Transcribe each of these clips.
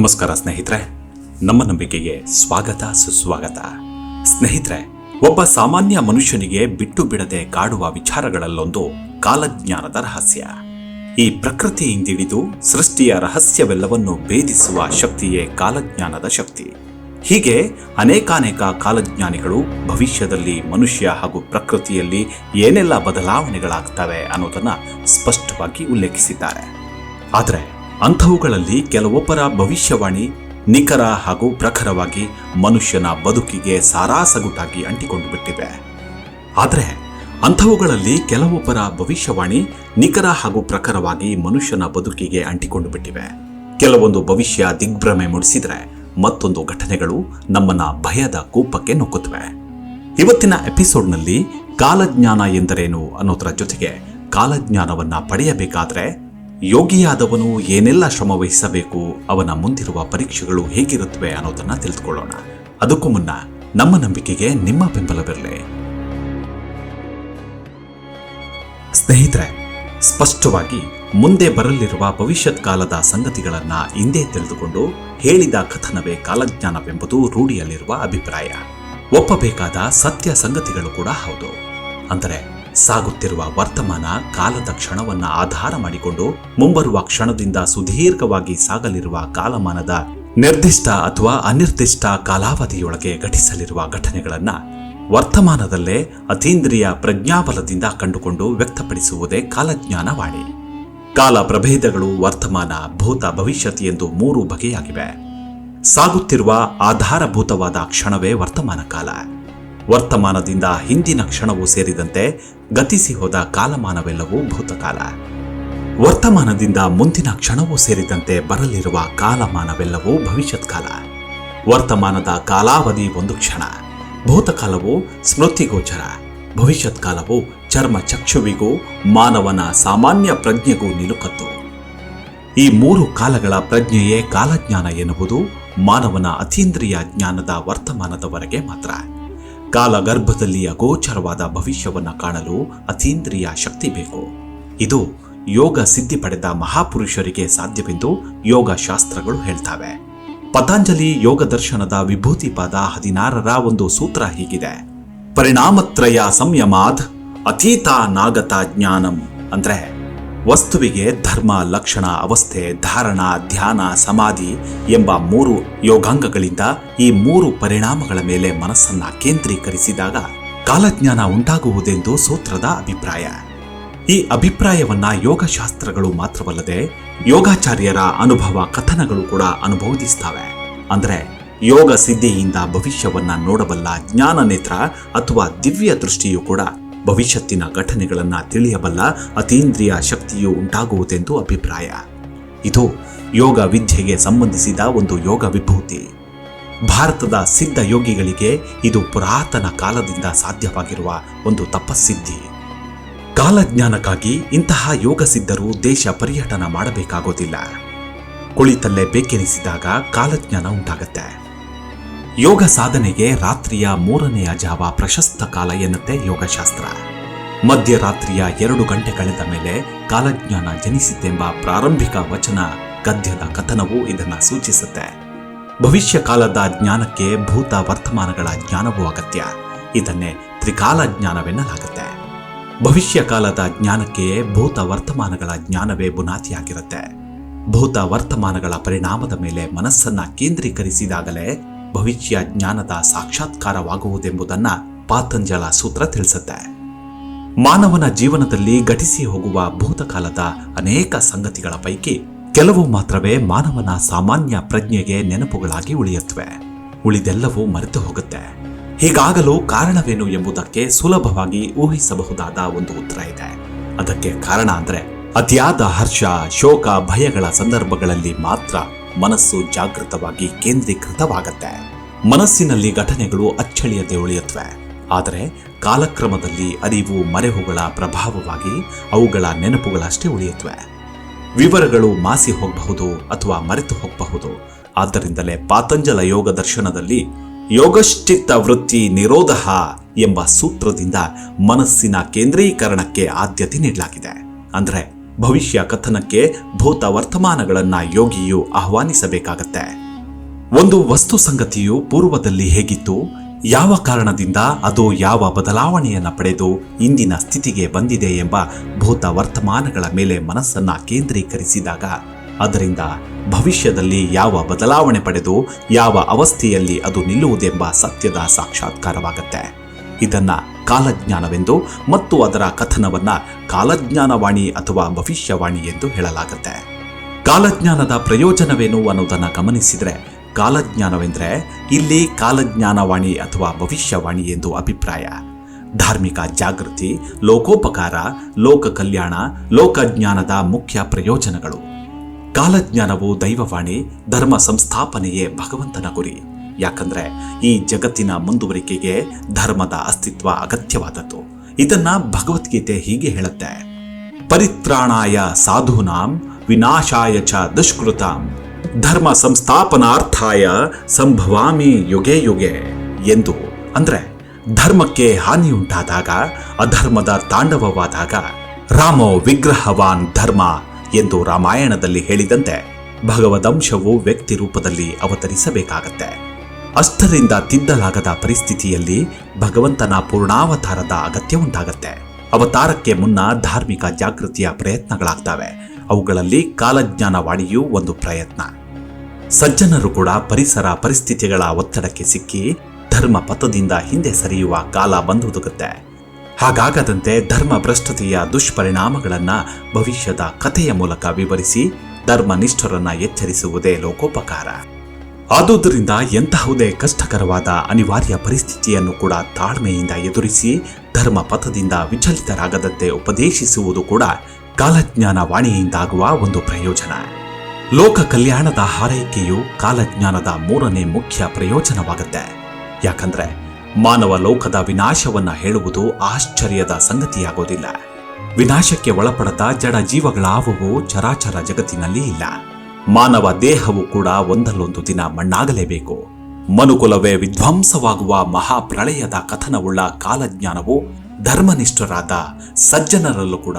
ನಮಸ್ಕಾರ ಸ್ನೇಹಿತರೆ, ನಮ್ಮ ನಂಬಿಕೆಗೆ ಸ್ವಾಗತ, ಸುಸ್ವಾಗತ. ಸ್ನೇಹಿತರೆ, ಒಬ್ಬ ಸಾಮಾನ್ಯ ಮನುಷ್ಯನಿಗೆ ಬಿಟ್ಟು ಬಿಡದೆ ಕಾಡುವ ವಿಚಾರಗಳಲ್ಲೊಂದು ಕಾಲಜ್ಞಾನದ ರಹಸ್ಯ. ಈ ಪ್ರಕೃತಿಯಿಂದಿಡಿದು ಸೃಷ್ಟಿಯ ರಹಸ್ಯವೆಲ್ಲವನ್ನು ಭೇದಿಸುವ ಶಕ್ತಿಯೇ ಕಾಲಜ್ಞಾನದ ಶಕ್ತಿ. ಹೀಗೆ ಅನೇಕಾನೇಕ ಕಾಲಜ್ಞಾನಿಗಳು ಭವಿಷ್ಯದಲ್ಲಿ ಮನುಷ್ಯ ಹಾಗೂ ಪ್ರಕೃತಿಯಲ್ಲಿ ಏನೆಲ್ಲ ಬದಲಾವಣೆಗಳಾಗ್ತವೆ ಅನ್ನೋದನ್ನು ಸ್ಪಷ್ಟವಾಗಿ ಉಲ್ಲೇಖಿಸಿದ್ದಾರೆ. ಆದರೆ ಅಂಥವುಗಳಲ್ಲಿ ಕೆಲವೊಬ್ಬರ ಭವಿಷ್ಯವಾಣಿ ನಿಖರ ಹಾಗೂ ಪ್ರಖರವಾಗಿ ಮನುಷ್ಯನ ಬದುಕಿಗೆ ಸಾರಾಸಗುಟಾಗಿ ಅಂಟಿಕೊಂಡು ಬಿಟ್ಟಿವೆ ಆದರೆ ಅಂಥವುಗಳಲ್ಲಿ ಕೆಲವೊಬ್ಬರ ಭವಿಷ್ಯವಾಣಿ ನಿಖರ ಹಾಗೂ ಪ್ರಖರವಾಗಿ ಮನುಷ್ಯನ ಬದುಕಿಗೆ ಅಂಟಿಕೊಂಡು ಬಿಟ್ಟಿವೆ ಕೆಲವೊಂದು ಭವಿಷ್ಯ ದಿಗ್ಭ್ರಮೆ ಮೂಡಿಸಿದರೆ ಮತ್ತೊಂದು ಘಟನೆಗಳು ನಮ್ಮನ್ನ ಭಯದ ಕೂಪಕ್ಕೆ ನುಗ್ಗುತ್ತವೆ. ಇವತ್ತಿನ ಎಪಿಸೋಡ್ನಲ್ಲಿ ಕಾಲಜ್ಞಾನ ಎಂದರೇನು ಅನ್ನೋದರ ಜೊತೆಗೆ ಕಾಲಜ್ಞಾನವನ್ನ ಪಡೆಯಬೇಕಾದ್ರೆ ಯೋಗಿಯಾದವನು ಏನೆಲ್ಲ ಶ್ರಮ ವಹಿಸಬೇಕು ಅವನ ಮುಂದಿರುವ ಪರೀಕ್ಷೆಗಳು ಹೇಗಿರುತ್ತವೆ ಅನ್ನೋದನ್ನ ತಿಳಿದುಕೊಳ್ಳೋಣ. ಅದಕ್ಕೂ ಮುನ್ನ ನಮ್ಮ ನಂಬಿಕೆಗೆ ನಿಮ್ಮ ಬೆಂಬಲವಿರಲಿ. ಸ್ನೇಹಿತರೆ, ಸ್ಪಷ್ಟವಾಗಿ ಮುಂದೆ ಬರಲಿರುವ ಭವಿಷ್ಯತ್ ಕಾಲದ ಸಂಗತಿಗಳನ್ನ ಹಿಂದೆ ತಿಳಿದುಕೊಂಡು ಹೇಳಿದ ಕಥನವೇ ಕಾಲಜ್ಞಾನವೆಂಬುದು ರೂಢಿಯಲ್ಲಿರುವ ಅಭಿಪ್ರಾಯ. ಒಪ್ಪಬೇಕಾದ ಸತ್ಯ ಸಂಗತಿಗಳು ಕೂಡ ಹೌದು. ಅಂದರೆ ಸಾಗುತ್ತಿರುವ ವರ್ತಮಾನ ಕಾಲದ ಕ್ಷಣವನ್ನ ಆಧಾರ ಮಾಡಿಕೊಂಡು ಮುಂಬರುವ ಕ್ಷಣದಿಂದ ಸುದೀರ್ಘವಾಗಿ ಸಾಗಲಿರುವ ಕಾಲಮಾನದ ನಿರ್ದಿಷ್ಟ ಅಥವಾ ಅನಿರ್ದಿಷ್ಟ ಕಾಲಾವಧಿಯೊಳಗೆ ಘಟಿಸಲಿರುವ ಘಟನೆಗಳನ್ನ ವರ್ತಮಾನದಲ್ಲೇ ಅತೀಂದ್ರಿಯ ಪ್ರಜ್ಞಾಬಲದಿಂದ ಕಂಡುಕೊಂಡು ವ್ಯಕ್ತಪಡಿಸುವುದೇ ಕಾಲಜ್ಞಾನವಾಣಿ. ಕಾಲ ಪ್ರಭೇದಗಳು ವರ್ತಮಾನ, ಭೂತ, ಭವಿಷ್ಯತ್ ಎಂದು ಮೂರು ಬಗೆಯಾಗಿವೆ. ಸಾಗುತ್ತಿರುವ ಆಧಾರಭೂತವಾದ ಕ್ಷಣವೇ ವರ್ತಮಾನ ಕಾಲ. ವರ್ತಮಾನದಿಂದ ಹಿಂದಿನ ಕ್ಷಣವೂ ಸೇರಿದಂತೆ ಗತಿಸಿ ಹೋದ ಕಾಲಮಾನವೆಲ್ಲವೂ ಭೂತಕಾಲ. ವರ್ತಮಾನದಿಂದ ಮುಂದಿನ ಕ್ಷಣವೂ ಸೇರಿದಂತೆ ಬರಲಿರುವ ಕಾಲಮಾನವೆಲ್ಲವೂ ಭವಿಷ್ಯತ್ ಕಾಲ ವರ್ತಮಾನದ ಕಾಲಾವಧಿ ಒಂದು ಕ್ಷಣ, ಭೂತಕಾಲವು ಸ್ಮೃತಿಗೋಚರ ಭವಿಷ್ಯತ್ ಕಾಲವು ಚರ್ಮ ಚಕ್ಷುವಿಗೂ ಮಾನವನ ಸಾಮಾನ್ಯ ಪ್ರಜ್ಞೆಗೂ ನಿಲುಕತ್ತು. ಈ ಮೂರು ಕಾಲಗಳ ಪ್ರಜ್ಞೆಯೇ ಕಾಲಜ್ಞಾನ ಎನ್ನುವುದು ಮಾನವನ ಅತೀಂದ್ರಿಯ ಜ್ಞಾನದ ವರ್ತಮಾನದವರೆಗೆ ಮಾತ್ರ. ಕಾಲಗರ್ಭದಲ್ಲಿ ಅಗೋಚರವಾದ ಭವಿಷ್ಯವನ್ನು ಕಾಣಲು ಅತೀಂದ್ರಿಯ ಶಕ್ತಿ ಬೇಕು. ಇದು ಯೋಗ ಸಿದ್ಧಿ ಪಡೆದ ಮಹಾಪುರುಷರಿಗೆ ಸಾಧ್ಯವೆಂದು ಯೋಗ ಶಾಸ್ತ್ರಗಳು ಹೇಳ್ತವೆ. ಪತಾಂಜಲಿ ಯೋಗ ದರ್ಶನದ ವಿಭೂತಿಪಾದ ಹದಿನಾರರ ಒಂದು ಸೂತ್ರ ಹೀಗಿದೆ. ಪರಿಣಾಮತ್ರಯ ಸಂಯಮಾದ್ ಅತೀತ ನಾಗತ ಜ್ಞಾನಂ ಅಂದ್ರೆ ವಸ್ತುವಿಗೆ ಧರ್ಮ, ಲಕ್ಷಣ, ಅವಸ್ಥೆ, ಧಾರಣ, ಧ್ಯಾನ, ಸಮಾಧಿ ಎಂಬ ಮೂರು ಯೋಗಾಂಗಗಳಿಂದ ಈ ಮೂರು ಪರಿಣಾಮಗಳ ಮೇಲೆ ಮನಸ್ಸನ್ನ ಕೇಂದ್ರೀಕರಿಸಿದಾಗ ಕಾಲಜ್ಞಾನ ಉಂಟಾಗುವುದೆಂದು ಸೂತ್ರದ ಅಭಿಪ್ರಾಯ. ಈ ಅಭಿಪ್ರಾಯವನ್ನ ಯೋಗಶಾಸ್ತ್ರಗಳು ಮಾತ್ರವಲ್ಲದೆ ಯೋಗಾಚಾರ್ಯರ ಅನುಭವ ಕಥನಗಳು ಕೂಡ ಅನುಭವಿಸ್ತವೆ ಅಂದರೆ ಯೋಗ ಸಿದ್ಧಿಯಿಂದ ಭವಿಷ್ಯವನ್ನ ನೋಡಬಲ್ಲ ಜ್ಞಾನ ನೇತ್ರ ಅಥವಾ ದಿವ್ಯ ದೃಷ್ಟಿಯು ಕೂಡ ಭವಿಷ್ಯತ್ತಿನ ಘಟನೆಗಳನ್ನು ತಿಳಿಯಬಲ್ಲ ಅತೀಂದ್ರಿಯ ಶಕ್ತಿಯು ಉಂಟಾಗುವುದೆಂದು ಅಭಿಪ್ರಾಯ. ಇದು ಯೋಗ ವಿದ್ಯೆಗೆ ಸಂಬಂಧಿಸಿದ ಒಂದು ಯೋಗ ವಿಭೂತಿ. ಭಾರತದ ಸಿದ್ಧ ಯೋಗಿಗಳಿಗೆ ಇದು ಪುರಾತನ ಕಾಲದಿಂದ ಸಾಧ್ಯವಾಗಿರುವ ಒಂದು ತಪಸ್ಸಿದ್ಧಿ. ಕಾಲಜ್ಞಾನಕ್ಕಾಗಿ ಇಂತಹ ಯೋಗ ಸಿದ್ಧರು ದೇಶ ಪರ್ಯಟನ ಮಾಡಬೇಕಾಗೋದಿಲ್ಲ. ಕುಳಿತಲ್ಲೇ ಬೇಕೆನಿಸಿದಾಗ ಕಾಲಜ್ಞಾನ ಉಂಟಾಗತ್ತೆ. ಯೋಗ ಸಾಧನೆಗೆ ರಾತ್ರಿಯ ಮೂರನೆಯ ಜಾವ ಪ್ರಶಸ್ತ ಕಾಲ ಎನ್ನುತ್ತೆ ಯೋಗಶಾಸ್ತ್ರ. ಮಧ್ಯರಾತ್ರಿಯ ಎರಡು ಗಂಟೆ ಕಳೆದ ಮೇಲೆ ಕಾಲಜ್ಞಾನ ಜನಿಸಿತೆಂಬ ಪ್ರಾರಂಭಿಕ ವಚನ ಗದ್ಯದ ಕಥನವು ಇದನ್ನು ಸೂಚಿಸುತ್ತೆ. ಭವಿಷ್ಯ ಕಾಲದ ಜ್ಞಾನಕ್ಕೆ ಭೂತ ವರ್ತಮಾನಗಳ ಜ್ಞಾನವೂ ಅಗತ್ಯ. ಇದನ್ನೇ ತ್ರಿಕಾಲ ಜ್ಞಾನವೆನ್ನಲಾಗುತ್ತೆ. ಭವಿಷ್ಯ ಕಾಲದ ಜ್ಞಾನಕ್ಕೆ ಭೂತ ವರ್ತಮಾನಗಳ ಜ್ಞಾನವೇ ಬುನಾದಿಯಾಗಿರುತ್ತೆ. ಭೂತ ವರ್ತಮಾನಗಳ ಪರಿಣಾಮದ ಮೇಲೆ ಮನಸ್ಸನ್ನ ಕೇಂದ್ರೀಕರಿಸಿದಾಗಲೇ ಭವಿಷ್ಯ ಜ್ಞಾನದ ಸಾಕ್ಷಾತ್ಕಾರವಾಗುವುದೆಂಬುದನ್ನ ಪಾತಂಜಲ ಸೂತ್ರ ತಿಳಿಸುತ್ತೆ. ಮಾನವನ ಜೀವನದಲ್ಲಿ ಘಟಿಸಿ ಹೋಗುವ ಭೂತಕಾಲದ ಅನೇಕ ಸಂಗತಿಗಳ ಪೈಕಿ ಕೆಲವು ಮಾತ್ರವೇ ಮಾನವನ ಸಾಮಾನ್ಯ ಪ್ರಜ್ಞೆಗೆ ನೆನಪುಗಳಾಗಿ ಉಳಿಯುತ್ತವೆ. ಉಳಿದೆಲ್ಲವೂ ಮರೆತು ಹೋಗುತ್ತೆ. ಹೀಗಾಗಲು ಕಾರಣವೇನು ಎಂಬುದಕ್ಕೆ ಸುಲಭವಾಗಿ ಊಹಿಸಬಹುದಾದ ಒಂದು ಉತ್ತರ ಇದೆ. ಅದಕ್ಕೆ ಕಾರಣ ಅಂದ್ರೆ ಅತಿಯಾದ ಹರ್ಷ, ಶೋಕ, ಭಯಗಳ ಸಂದರ್ಭಗಳಲ್ಲಿ ಮಾತ್ರ ಮನಸ್ಸು ಜಾಗೃತವಾಗಿ ಕೇಂದ್ರೀಕೃತವಾಗತ್ತೆ. ಮನಸ್ಸಿನಲ್ಲಿ ಘಟನೆಗಳು ಅಚ್ಚಳಿಯದೆ ಉಳಿಯುತ್ತವೆ ಆದರೆ ಕಾಲಕ್ರಮದಲ್ಲಿ ಅರಿವು ಮರೆಹುಗಳ ಪ್ರಭಾವವಾಗಿ ಅವುಗಳ ನೆನಪುಗಳಷ್ಟೇ ಉಳಿಯುತ್ತವೆ ವಿವರಗಳು ಮಾಸಿ ಹೋಗಬಹುದು ಅಥವಾ ಮರೆತು ಹೋಗಬಹುದು. ಆದ್ದರಿಂದಲೇ ಪಾತಂಜಲ ಯೋಗ ದರ್ಶನದಲ್ಲಿ ಯೋಗಶ್ಚಿತ್ತ ವೃತ್ತಿ ನಿರೋಧ ಎಂಬ ಸೂತ್ರದಿಂದ ಮನಸ್ಸಿನ ಕೇಂದ್ರೀಕರಣಕ್ಕೆ ಆದ್ಯತೆ ನೀಡಲಾಗಿದೆ. ಅಂದ್ರೆ ಭವಿಷ್ಯ ಕಥನಕ್ಕೆ ಭೂತ ವರ್ತಮಾನಗಳನ್ನ ಯೋಗಿಯು ಆಹ್ವಾನಿಸಬೇಕಾಗತ್ತೆ. ಒಂದು ವಸ್ತು ಸಂಗತಿಯು ಪೂರ್ವದಲ್ಲಿ ಹೇಗಿತ್ತು? ಯಾವ ಕಾರಣದಿಂದ ಅದು ಯಾವ ಬದಲಾವಣೆಯನ್ನ ಪಡೆದು ಇಂದಿನ ಸ್ಥಿತಿಗೆ ಬಂದಿದೆ ಎಂಬ ಭೂತ ವರ್ತಮಾನಗಳ ಮೇಲೆ ಮನಸ್ಸನ್ನ ಕೇಂದ್ರೀಕರಿಸಿದಾಗ, ಅದರಿಂದ ಭವಿಷ್ಯದಲ್ಲಿ ಯಾವ ಬದಲಾವಣೆ ಪಡೆದು ಯಾವ ಅವಸ್ಥೆಯಲ್ಲಿ ಅದು ನಿಲ್ಲುವುದೆಂಬ ಸತ್ಯದ ಸಾಕ್ಷಾತ್ಕಾರವಾಗುತ್ತೆ. ಇದನ್ನ ಕಾಲಜ್ಞಾನವೆಂದು ಮತ್ತು ಅದರ ಕಥನವನ್ನ ಕಾಲಜ್ಞಾನವಾಣಿ ಅಥವಾ ಭವಿಷ್ಯವಾಣಿ ಎಂದು ಹೇಳಲಾಗುತ್ತೆ. ಕಾಲಜ್ಞಾನದ ಪ್ರಯೋಜನವೇನು ಅನ್ನೋದನ್ನು ಗಮನಿಸಿದ್ರೆ, ಕಾಲಜ್ಞಾನವೆಂದ್ರೆ ಇಲ್ಲಿ ಕಾಲಜ್ಞಾನವಾಣಿ ಅಥವಾ ಭವಿಷ್ಯವಾಣಿ ಎಂದು ಅಭಿಪ್ರಾಯ. ಧಾರ್ಮಿಕ ಜಾಗೃತಿ, ಲೋಕೋಪಕಾರ, ಲೋಕ ಕಲ್ಯಾಣ ಲೋಕಜ್ಞಾನದ ಮುಖ್ಯ ಪ್ರಯೋಜನಗಳು. ಕಾಲಜ್ಞಾನವು ದೈವವಾಣಿ, ಧರ್ಮ ಸಂಸ್ಥಾಪನೆಯೇ ಭಗವಂತನ ಗುರಿ. ಯಾಕಂದ್ರೆ ಈ ಜಗತ್ತಿನ ಮುಂದುವರಿಕೆಗೆ ಧರ್ಮದ ಅಸ್ತಿತ್ವ ಅಗತ್ಯವಾದದ್ದು. ಇದನ್ನ ಭಗವದ್ಗೀತೆ ಹೀಗೆ ಹೇಳುತ್ತೆ. ಪರಿತ್ರಾಣಾಯ ಸಾಧೂನಾಂ ವಿನಾಶಾಯ ಚ ದುಷ್ಕೃತಾಂ ಧರ್ಮ ಸಂಸ್ಥಾಪನಾರ್ಥಾಯ ಸಂಭವಾಮಿ ಯುಗೆ ಯುಗೆ ಎಂದು. ಅಂದ್ರೆ ಧರ್ಮಕ್ಕೆ ಹಾನಿಯುಂಟಾದಾಗ, ಅಧರ್ಮದ ತಾಂಡವವಾದಾಗ ರಾಮೋ ವಿಗ್ರಹವಾನ್ ಧರ್ಮ ಎಂದು ರಾಮಾಯಣದಲ್ಲಿ ಹೇಳಿದಂತೆ ಭಗವದಂಶವು ವ್ಯಕ್ತಿ ರೂಪದಲ್ಲಿ ಅವತರಿಸಬೇಕಾಗತ್ತೆ. ಅಷ್ಟರಿಂದ ತಿದ್ದಲಾಗದ ಪರಿಸ್ಥಿತಿಯಲ್ಲಿ ಭಗವಂತನ ಪೂರ್ಣಾವತಾರದ ಅಗತ್ಯ ಉಂಟಾಗತ್ತೆ. ಅವತಾರಕ್ಕೆ ಮುನ್ನ ಧಾರ್ಮಿಕ ಜಾಗೃತಿಯ ಪ್ರಯತ್ನಗಳಾಗ್ತವೆ. ಅವುಗಳಲ್ಲಿ ಕಾಲಜ್ಞಾನವಾಣಿಯೂ ಒಂದು ಪ್ರಯತ್ನ. ಸಜ್ಜನರು ಕೂಡ ಪರಿಸರ ಪರಿಸ್ಥಿತಿಗಳ ಒತ್ತಡಕ್ಕೆ ಸಿಕ್ಕಿ ಧರ್ಮ ಪಥದಿಂದ ಹಿಂದೆ ಸರಿಯುವ ಕಾಲ ಬಂದುದುಗುತ್ತೆ. ಹಾಗಾಗದಂತೆ ಧರ್ಮ ಭ್ರಷ್ಟತೆಯ ದುಷ್ಪರಿಣಾಮಗಳನ್ನು ಭವಿಷ್ಯದ ಕಥೆಯ ಮೂಲಕ ವಿವರಿಸಿ ಧರ್ಮನಿಷ್ಠರನ್ನ ಎಚ್ಚರಿಸುವುದೇ ಲೋಕೋಪಕಾರ. ಆದುದರಿಂದ ಎಂತಹುದೇ ಕಷ್ಟಕರವಾದ ಅನಿವಾರ್ಯ ಪರಿಸ್ಥಿತಿಯನ್ನು ಕೂಡ ತಾಳ್ಮೆಯಿಂದ ಎದುರಿಸಿ ಧರ್ಮ ಪಥದಿಂದ ವಿಚಲಿತರಾಗದಂತೆ ಉಪದೇಶಿಸುವುದು ಕೂಡ ಕಾಲಜ್ಞಾನ ವಾಣಿಯಿಂದಾಗುವ ಒಂದು ಪ್ರಯೋಜನ. ಲೋಕ ಕಲ್ಯಾಣದ ಹಾರೈಕೆಯು ಕಾಲಜ್ಞಾನದ ಮೂರನೇ ಮುಖ್ಯ ಪ್ರಯೋಜನವಾಗುತ್ತೆ. ಯಾಕಂದ್ರೆ ಮಾನವ ಲೋಕದ ವಿನಾಶವನ್ನ ಹೇಳುವುದು ಆಶ್ಚರ್ಯದ ಸಂಗತಿಯಾಗೋದಿಲ್ಲ. ವಿನಾಶಕ್ಕೆ ಒಳಪಡದ ಜಡ ಜೀವಗಳಾವುವು ಚರಾಚರ ಜಗತ್ತಿನಲ್ಲಿ ಇಲ್ಲ. ಮಾನವ ದೇಹವು ಕೂಡ ಒಂದಲ್ಲೊಂದು ದಿನ ಮಣ್ಣಾಗಲೇಬೇಕು. ಮನುಕುಲವೇ ವಿಧ್ವಂಸವಾಗುವ ಮಹಾಪ್ರಳಯದ ಕಥನವುಳ್ಳ ಕಾಲಜ್ಞಾನವು ಧರ್ಮನಿಷ್ಠರಾದ ಸಜ್ಜನರಲ್ಲೂ ಕೂಡ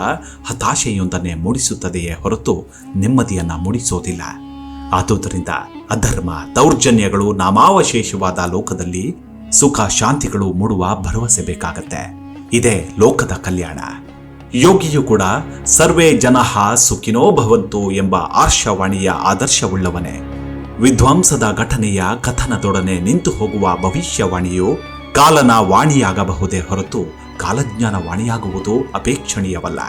ಹತಾಶೆಯೊಂದನ್ನೇ ಮೂಡಿಸುತ್ತದೆಯೇ ಹೊರತು ನೆಮ್ಮದಿಯನ್ನ ಮೂಡಿಸೋದಿಲ್ಲ. ಆದುದರಿಂದ ಅಧರ್ಮ, ದೌರ್ಜನ್ಯಗಳು ನಾಮಾವಶೇಷವಾದ ಲೋಕದಲ್ಲಿ ಸುಖ ಶಾಂತಿಗಳು ಮೂಡುವ ಭರವಸೆ ಬೇಕಾಗತ್ತೆ. ಇದೇ ಲೋಕದ ಕಲ್ಯಾಣ. ಯೋಗಿಯು ಕೂಡ ಸರ್ವೇ ಜನಃ ಸುಖಿನೋ ಭವಂತು ಎಂಬ ಆರ್ಷವಾಣಿಯ ಆದರ್ಶವುಳ್ಳವನೇ. ವಿಧ್ವಂಸದ ಘಟನೆಯ ಕಥನದೊಡನೆ ನಿಂತು ಹೋಗುವ ಭವಿಷ್ಯವಾಣಿಯು ಕಾಲನ ವಾಣಿಯಾಗಬಹುದೇ ಹೊರತು ಕಾಲಜ್ಞಾನ ವಾಣಿಯಾಗುವುದು ಅಪೇಕ್ಷಣೀಯವಲ್ಲ.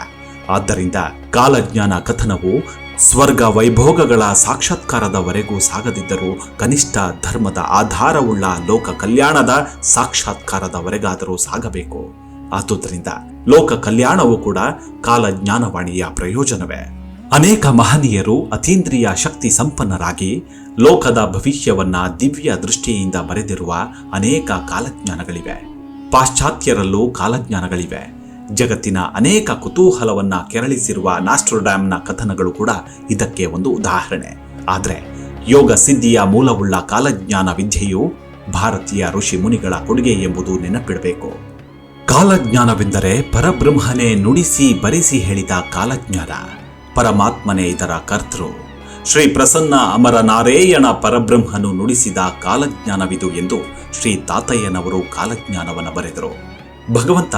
ಆದ್ದರಿಂದ ಕಾಲಜ್ಞಾನ ಕಥನವು ಸ್ವರ್ಗ ವೈಭೋಗಗಳ ಸಾಕ್ಷಾತ್ಕಾರದವರೆಗೂ ಸಾಗದಿದ್ದರೂ ಕನಿಷ್ಠ ಧರ್ಮದ ಆಧಾರವುಳ್ಳ ಲೋಕ ಕಲ್ಯಾಣದ ಸಾಕ್ಷಾತ್ಕಾರದವರೆಗಾದರೂ ಸಾಗಬೇಕು. ಆದುದರಿಂದ ಲೋಕ ಕಲ್ಯಾಣವೂ ಕೂಡ ಕಾಲಜ್ಞಾನವಾಣಿಯ ಪ್ರಯೋಜನವೇ. ಅನೇಕ ಮಹನೀಯರು ಅತೀಂದ್ರಿಯ ಶಕ್ತಿ ಸಂಪನ್ನರಾಗಿ ಲೋಕದ ಭವಿಷ್ಯವನ್ನ ದಿವ್ಯ ದೃಷ್ಟಿಯಿಂದ ಬರೆದಿರುವ ಅನೇಕ ಕಾಲಜ್ಞಾನಗಳಿವೆ. ಪಾಶ್ಚಾತ್ಯರಲ್ಲೂ ಕಾಲಜ್ಞಾನಗಳಿವೆ. ಜಗತ್ತಿನ ಅನೇಕ ಕುತೂಹಲವನ್ನ ಕೆರಳಿಸಿರುವ ನಾಸ್ಟ್ರೋಡ್ಯಾಮ್ನ ಕಥನಗಳು ಕೂಡ ಇದಕ್ಕೆ ಒಂದು ಉದಾಹರಣೆ. ಆದರೆ ಯೋಗ ಸಿದ್ಧಿಯ ಮೂಲವುಳ್ಳ ಕಾಲಜ್ಞಾನ ವಿದ್ಯೆಯು ಭಾರತೀಯ ಋಷಿ ಮುನಿಗಳ ಕೊಡುಗೆ ಎಂಬುದು ನೆನಪಿಡಬೇಕು. ಕಾಲಜ್ಞಾನವೆಂದರೆ ಪರಬ್ರಹ್ಮನೇ ನುಡಿಸಿ ಬರೆಸಿ ಹೇಳಿದ ಕಾಲಜ್ಞಾನ. ಪರಮಾತ್ಮನೇ ಇದರ ಕರ್ತೃ. ಶ್ರೀ ಪ್ರಸನ್ನ ಅಮರ ನಾರಾಯಣ ಪರಬ್ರಹ್ಮನು ನುಡಿಸಿದ ಕಾಲಜ್ಞಾನವಿದು ಎಂದು ಶ್ರೀ ತಾತಯ್ಯನವರು ಕಾಲಜ್ಞಾನವನ್ನು ಬರೆದರು. ಭಗವಂತ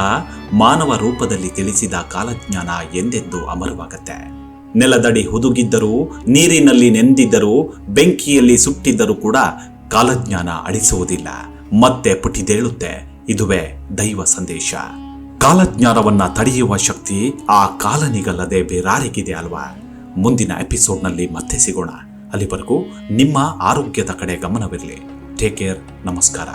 ಮಾನವ ರೂಪದಲ್ಲಿ ತಿಳಿಸಿದ ಕಾಲಜ್ಞಾನ ಎಂದೆಂದು ಅಮರವಾಗತ್ತೆ. ನೆಲದಡಿ ಹುದುಗಿದ್ದರೂ, ನೀರಿನಲ್ಲಿ ನೆಂದಿದ್ದರೂ, ಬೆಂಕಿಯಲ್ಲಿ ಸುಟ್ಟಿದ್ದರೂ ಕೂಡ ಕಾಲಜ್ಞಾನ ಅಳಿಸುವುದಿಲ್ಲ. ಮತ್ತೆ ಪುಟಿದೇಳುತ್ತೆ. ಇದುವೇ ದೈವ ಸಂದೇಶ. ಕಾಲಜ್ಞಾನವನ್ನ ತಡೆಯುವ ಶಕ್ತಿ ಆ ಕಾಲನಿಗಲ್ಲದೆ ಬೇರಾರಿಗಿದೆ ಅಲ್ವಾ? ಮುಂದಿನ ಎಪಿಸೋಡ್ನಲ್ಲಿ ಮತ್ತೆ ಸಿಗೋಣ. ಅಲ್ಲಿವರೆಗೂ ನಿಮ್ಮ ಆರೋಗ್ಯದ ಕಡೆ ಗಮನವಿರಲಿ. ಟೇಕ್ ಕೇರ್ ನಮಸ್ಕಾರ.